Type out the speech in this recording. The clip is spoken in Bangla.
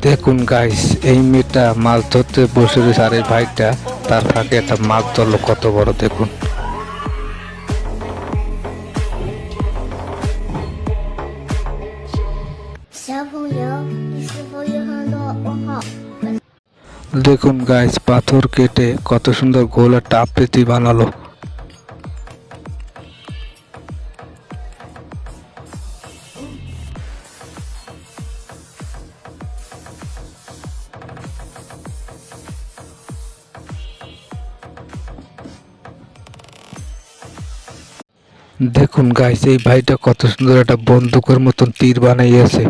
দেখুন গাইস এই মেয়েটা মাছ ধরতে বসে রয়েছে আর এই ভাইটা তার ফাঁকে একটা মাছ ধরলো কত বড়, দেখুন। দেখুন গাইস পাথর কেটে কত সুন্দর গোল একটা আকৃতি বানালো। দেখুন গাইস এই ভাইটা কত সুন্দর একটা বন্দুকের মতন তীর বানাইয়াছে।